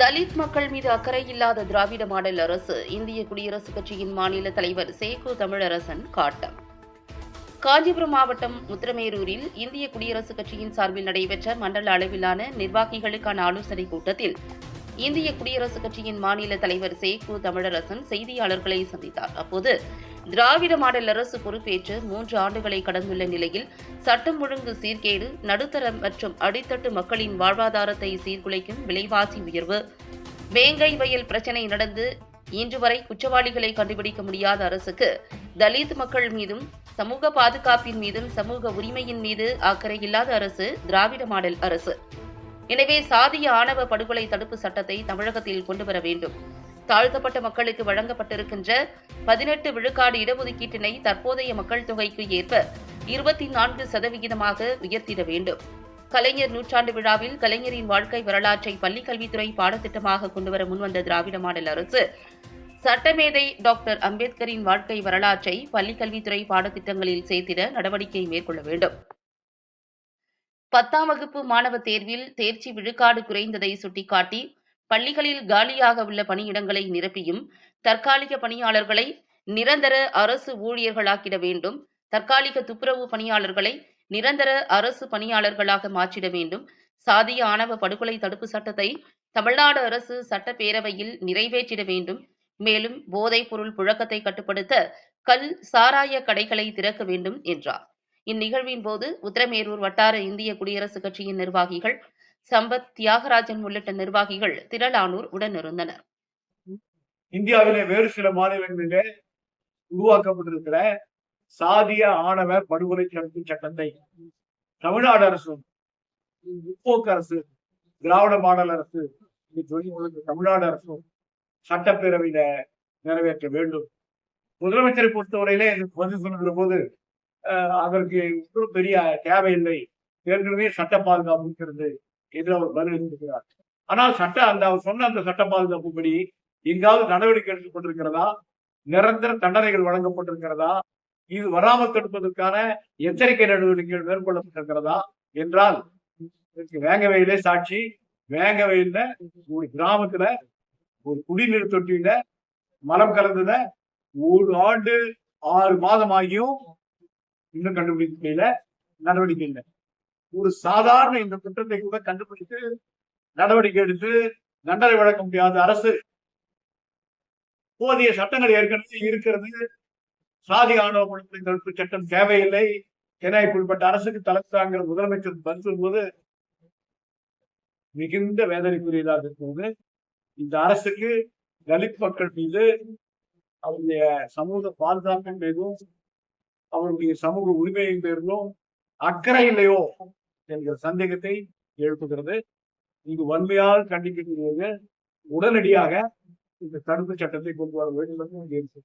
தலித் மக்கள் மீது அக்கறை இல்லாத திராவிட மாடல் அரசு இந்திய குடியரசுக் கட்சியின் மாநில தலைவர் சேகு தமிழரசன் காட்டம். காஞ்சிபுரம் மாவட்டம் முத்திரமேரூரில் இந்திய குடியரசுக் கட்சியின் சார்பில் நடைபெற்ற மண்டல அளவிலான நிர்வாகிகளுக்கான ஆலோசனைக் கூட்டத்தில் இந்திய குடியரசுக் கட்சியின் மாநில தலைவர் சேகு தமிழரசன் செய்தியாளர்களை சந்தித்தார். அப்போது திராவிட மாடல் அரசு பொறுப்பேற்று மூன்று ஆண்டுகளை கடந்துள்ள நிலையில் சட்டம் ஒழுங்கு சீர்கேடு நடுத்தர மற்றும் அடித்தட்டு மக்களின் வாழ்வாதாரத்தை சீர்குலைக்கும் விலைவாசி உயர்வு. வேங்கை வயல் பிரச்சனை நடந்து இன்று வரை குற்றவாளிகளை கண்டுபிடிக்க முடியாத அரசுக்கு தலித் மக்கள் மீதும் சமூக பாதுகாப்பின் மீதும் சமூக உரிமையின் மீது அக்கறை இல்லாத அரசு திராவிட மாடல் அரசு. எனவே சாதிய ஆணவ படுகொலை தடுப்பு சட்டத்தை தமிழகத்தில் கொண்டு வர வேண்டும். தாழ்த்தப்பட்ட மக்களுக்கு வழங்கப்பட்டிருக்கின்ற பதினெட்டு விழுக்காடு இடஒதுக்கீட்டினை தற்போதைய மக்கள் தொகைக்கு ஏற்ப இருபத்தி நான்கு சதவிகிதமாக உயர்த்திட வேண்டும். கலைஞர் நூற்றாண்டு விழாவில் கலைஞரின் வாழ்க்கை வரலாற்றை பள்ளிக் கல்வித்துறை பாடத்திட்டமாக கொண்டுவர முன்வந்த திராவிட மாடல் அரசு சட்டமேதை டாக்டர் அம்பேத்கரின் வாழ்க்கை வரலாற்றை பள்ளிக் கல்வித்துறை பாடத்திட்டங்களில் சேர்த்திட நடவடிக்கை மேற்கொள்ள வேண்டும். பத்தாம் வகுப்பு மாணவ தேர்வில் தேர்ச்சி விழுக்காடு குறைந்ததை சுட்டிக்காட்டி பள்ளிகளில் காலியாக உள்ள பணியிடங்களை நிரப்பியும் தற்காலிக பணியாளர்களை நிரந்தர அரசு ஊழியர்களாக்கிட வேண்டும். தற்காலிக துப்புரவு பணியாளர்களை நிரந்தர அரசு பணியாளர்களாக மாற்றிட வேண்டும். சாதிய ஆணவ படுகொலை தடுப்பு சட்டத்தை தமிழ்நாடு அரசு சட்டப்பேரவையில் நிறைவேற்றிட வேண்டும். மேலும் போதைப் பொருள் புழக்கத்தை கட்டுப்படுத்த கல் சாராய கடைகளை திறக்க வேண்டும் என்றார். இந்நிகழ்வின் போது உத்தரமேரூர் வட்டார இந்திய குடியரசுக் கட்சியின் நிர்வாகிகள் சம்பத் தியாகராஜன் உள்ளிட்ட நிர்வாகிகள் திரளானோர் உடனிருந்தனர். இந்தியாவிலே வேறு சில மாநிலங்களிலே உருவாக்கப்பட்டிருக்கிற சாதிய ஆணவ படுகொலை தடுப்பு சட்டத்தை தமிழ்நாடு அரசு முற்போக்கு அரசு திராவிட மாடல் அரசு தமிழ்நாடு அரசும் சட்டப்பேரவையில நிறைவேற்ற வேண்டும். முதலமைச்சரை பொறுத்தவரையிலே இதுக்கு பதில் சொல்லுகிற போது அஹ், அதற்கு ஒன்றும் பெரிய தேவையில்லை. ஏற்கனவே சட்ட பாதுகாப்பு இருக்கிறது. என்று அவர் பதில் இருக்கிறார் ஆனால் சட்ட அந்த அவர் சொன்ன அந்த சட்ட பாதுகாப்புப்படி எங்காவது நடவடிக்கை எடுக்கப்பட்டிருக்கிறதா? நிரந்தர தண்டனைகள் வழங்கப்பட்டிருக்கிறதா? இது வராமல் தடுப்பதற்கான எச்சரிக்கை நடவடிக்கைகள் மேற்கொள்ளப்பட்டிருக்கிறதா? என்றால் வேங்கவையிலே சாட்சி. வேங்கவையில ஒரு கிராமத்துல ஒரு குடிநீர் தொட்டியில மலம் கலந்தத ஒரு ஆண்டு ஆறு மாதம் ஆகியும் இன்னும் கண்டுபிடிக்கல நடவடிக்கை இல்லை. ஒரு சாதாரண இந்த குற்றத்தை கூட கண்டுபிடித்து நடவடிக்கை எடுத்து தண்டனை வழங்க முடியாத அரசு போதிய சட்டங்கள் ஏற்கனவே இருக்கிறது. சாதி ஆணவ குழந்தை தடுப்பு சட்டம் தேவையில்லை. என இப்படிப்பட்ட அரசுக்கு தலைத்தாங்கிற முதலமைச்சர் பதில் சொல்வது மிகுந்த வேதனைக்குரியதாக இருக்கிறது இந்த அரசுக்கு தலித் மக்கள் மீது அவருடைய சமூக பாதுகாப்பின் மீதும் அவருடைய சமூக உரிமையின் பேரிலும் அக்கறை இல்லையோ என்கிற சந்தேகத்தை எழுப்புகிறது. இது வன்மையால் கண்டிக்கக்கூடியது உடனடியாக இந்த தடுப்பு சட்டத்தை கொண்டு வர வேண்டும் என்று